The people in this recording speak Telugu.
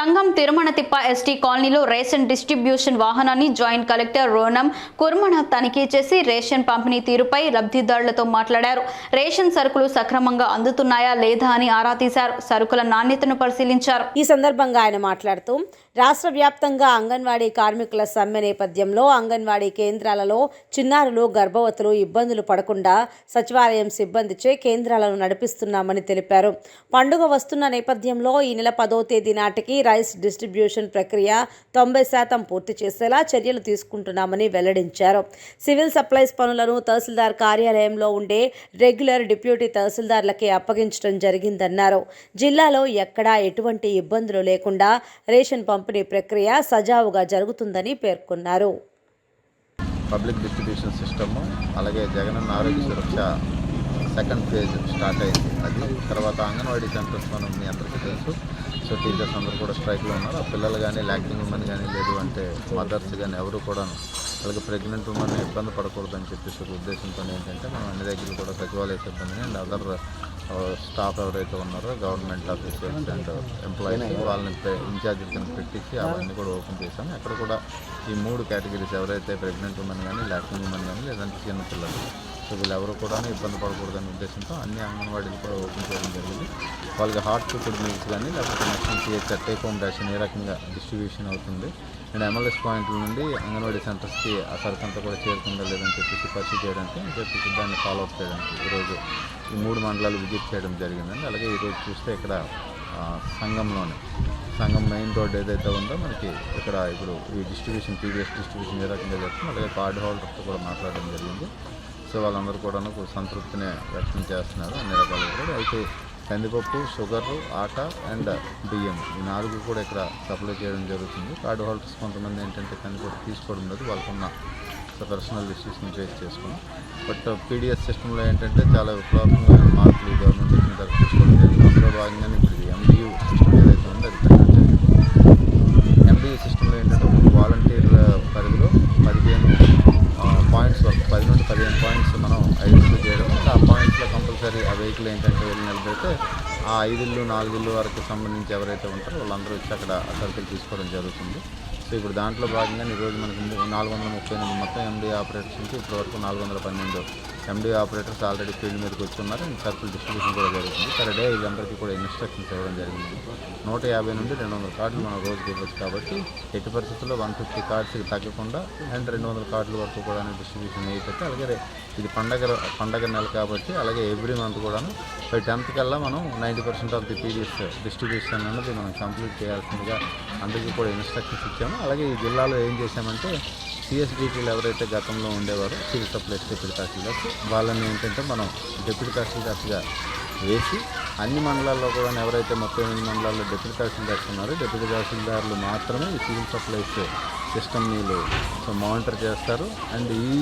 సంఘం తిరుమణతిప్ప ఎస్టీ కాలనీలో రేషన్ డిస్ట్రిబ్యూషన్ వాహనాన్ని జాయింట్ కలెక్టర్ రోనం కుర్మణ తనిఖీ చేసి రేషన్ పంపిణీ తీరుపై లబ్ధిదారులతో మాట్లాడారు. రేషన్ సరుకులు సక్రమంగా అందుతున్నాయా లేదా అని ఆరా తీశారు. సరుకుల నాణ్యతను పరిశీలించారు. ఈ సందర్భంగా ఆయన మాట్లాడుతూ రాష్ట్ర వ్యాప్తంగా అంగన్వాడీ కార్మికుల సమ్మె నేపథ్యంలో అంగన్వాడీ కేంద్రాలలో చిన్నారులు గర్భవతులు ఇబ్బందులు పడకుండా సచివాలయం సిబ్బందిచే కేంద్రాలను నడిపిస్తున్నామని తెలిపారు. పండుగ వస్తున్న నేపథ్యంలో ఈ నెల పదో తేదీ నాటికి రైస్ డిస్ట్రిబ్యూషన్ ప్రక్రియ తొంభై శాతం పూర్తి చేసేలా చర్యలు తీసుకుంటున్నామని వెల్లడించారు. సివిల్ సప్లైస్ పనులను తహసీల్దార్ కార్యాలయంలో ఉండే రెగ్యులర్ డిప్యూటీ తహసీల్దార్లకే అప్పగించడం జరిగిందన్నారు. జిల్లాలో ఎక్కడా ఎటువంటి ఇబ్బందులు లేకుండా రేషన్ పంపిణీ ప్రక్రియ సజావుగా జరుగుతుందని పేర్కొన్నారు. పబ్లిక్ డిస్ట్రిబ్యూషన్ సిస్టమ్ అలాగే జగనన్న ఆరోగ్య సురక్ష సెకండ్ ఫేజ్ స్టార్ట్ అయింది. అది తర్వాత అంగన్వాడీ సెంటర్స్ మనం మీ అందరికీ తెలుసు. సో టీచర్స్ అందరూ కూడా స్ట్రైక్లో ఉన్నారు. ఆ పిల్లలు కానీ లాక్టింగ్ ఉమెన్ కానీ లేదు అంటే మదర్స్ కానీ ఎవరు కూడా అలాగే ప్రెగ్నెంట్ ఉమెన్ ఇబ్బంది పడకూడదని చెప్పేసి ఒక ఉద్దేశంతో ఏంటంటే మనం అన్ని దగ్గర కూడా సచివాలయ సిబ్బందిని అండ్ అదర్ స్టాఫ్ ఎవరైతే ఉన్నారో గవర్నమెంట్ ఆఫీసర్స్ అండ్ ఎంప్లాయీస్ వాళ్ళని ఇన్ఛార్జ్ కింద పెట్టించి అవన్నీ కూడా ఓపెన్ చేశాము. అక్కడ కూడా ఈ మూడు కేటగిరీస్ ఎవరైతే ప్రెగ్నెంట్ ఉమెన్ కానీ లాక్టింగ్ ఉమెన్ కానీ లేదంటే చిన్న పిల్లలు సో ఎవరు కూడా ఇబ్బంది పడకూడదనే ఉద్దేశంతో అన్ని అంగన్వాడీలు కూడా ఓపెన్ చేయడం జరిగింది. వాళ్ళకి హాట్ కుక్డ్ మీల్స్ కానీ లేకపోతే next CHR take home ration ఏ రకంగా డిస్ట్రిబ్యూషన్ అవుతుంది. అండ్ ఎంఎల్ఎస్ పాయింట్ల నుండి అంగన్వాడీ సెంటర్స్కి ఆ సరుకు అంతా కూడా చేరుతుందా లేదని చెప్పేసి పరిశీలి చేయడానికి అని చెప్పేసి దాన్ని ఫాలో అప్ చేయడానికి ఈరోజు ఈ మూడు మండలాలు విజిట్ చేయడం జరిగిందండి. అలాగే ఈరోజు చూస్తే ఇక్కడ సంఘంలోనే సంఘం మెయిన్ రోడ్ ఏదైతే ఉందో మనకి ఇక్కడ ఇప్పుడు ఈ డిస్ట్రిబ్యూషన్ పీడిఎస్ డిస్ట్రిబ్యూషన్ ఏ రకంగా జరుగుతుంది అలాగే కార్డు హోల్డర్తో కూడా మాట్లాడడం జరిగింది. సో వాళ్ళందరూ కూడా సంతృప్తిని వ్యక్తం చేస్తున్నారు. అన్ని రకాలుగా కూడా. అయితే కందిపప్పు షుగర్ ఆట అండ్ బియ్యం ఈ నాలుగు కూడా ఇక్కడ సప్లై చేయడం జరుగుతుంది. కార్డు హోల్డర్స్ కొంతమంది ఏంటంటే కందిపప్పు తీసుకోవడం లేదు. వాళ్ళకున్న పర్సనల్ ఇష్యూస్ని ఫేస్ చేసుకున్నాం బట్ పీడిఎస్ సిస్టంలో ఏంటంటే చాలా విప్లవంగా మార్పులు గవర్నమెంట్ వచ్చిన తీసుకోవడం జరిగింది అందులో భాగంగానే ఇప్పుడు ఇది ఎండియూ సిస్టమ్ ఏదైతే ఉందో అది పెట్టడం జరిగింది ఎండియూ సిస్టంలో ఏంటంటే ఒక వాలంటీర్ పరిధిలో పదిహేను పాయింట్స్ వరకు పది నుండి పదిహేను పాయింట్స్ మనం ఐడెంటిఫై చేయడం ఆ పాయింట్స్లో కంపల్సరీ ఆ వెహికల్ ఏంటంటే వెళ్ళి నిలబెడితే ఆ ఐదిళ్ళు నాలుగిళ్ళు వరకు సంబంధించి ఎవరైతే ఉంటారో వాళ్ళందరూ వచ్చి అక్కడ ఆ సరుకులు తీసుకోవడం జరుగుతుంది. సో ఇప్పుడు దాంట్లో భాగంగా ఈరోజు మనకి నాలుగు వందల ముప్పై ఎనిమిది మొత్తం ఎండీ ఆపరేటర్స్ నుంచి ఇప్పటి వరకు నాలుగు వందల పన్నెండు ఎండీ ఆపరేటర్స్ ఆల్రెడీ ఫీల్డ్ మీదకి వచ్చి సర్కిల్ డిస్ట్రిబ్యూషన్ కూడా జరుగుతుంది. పర్ డే వీళ్ళందరికీ కూడా ఇన్స్ట్రక్షన్స్ ఇవ్వడం జరిగింది. నూట యాభై నుండి రెండు వందల కార్డులు మనం రోజుకి ఇవ్వచ్చు కాబట్టి ఎట్టి పరిస్థితుల్లో వన్ ఫిఫ్టీ కార్డ్స్కి తగ్గకుండా అండ్ రెండు వందల కార్డుల వరకు కూడా డిస్ట్రిబ్యూషన్ అయిపోతే అలాగే ఇది పండగ పండగ నెల కాబట్టి అలాగే ఎవ్రీ మంత్ కూడాను. బై టెన్త్ కల్లా మనం ninety percent of the PDS distribution అనేది మనం కంప్లీట్ చేయాల్సిందిగా అందరికీ కూడా ఇన్స్ట్రక్షన్స్ ఇచ్చాము. అలాగే ఈ జిల్లాలో ఏం చేశామంటే సిఎస్డిటీలు ఎవరైతే గతంలో ఉండేవారో సివిల్ సప్లైస్ డిప్యూటీ తహసీల్దార్స్ వాళ్ళని ఏంటంటే మనం డిప్యూటీ తహసీల్దార్స్గా వేసి అన్ని మండలాల్లో కూడా ఎవరైతే ముప్పై ఎనిమిది మండలాల్లో డిప్యూటీ తహసీల్దార్స్ ఉన్నారో డిప్యూటీ తహసీల్దార్లు మాత్రమే ఈ సివిల్ సప్లైస్ సిస్టమ్ వీళ్ళు సో మానిటర్ చేస్తారు. అండ్ ఈ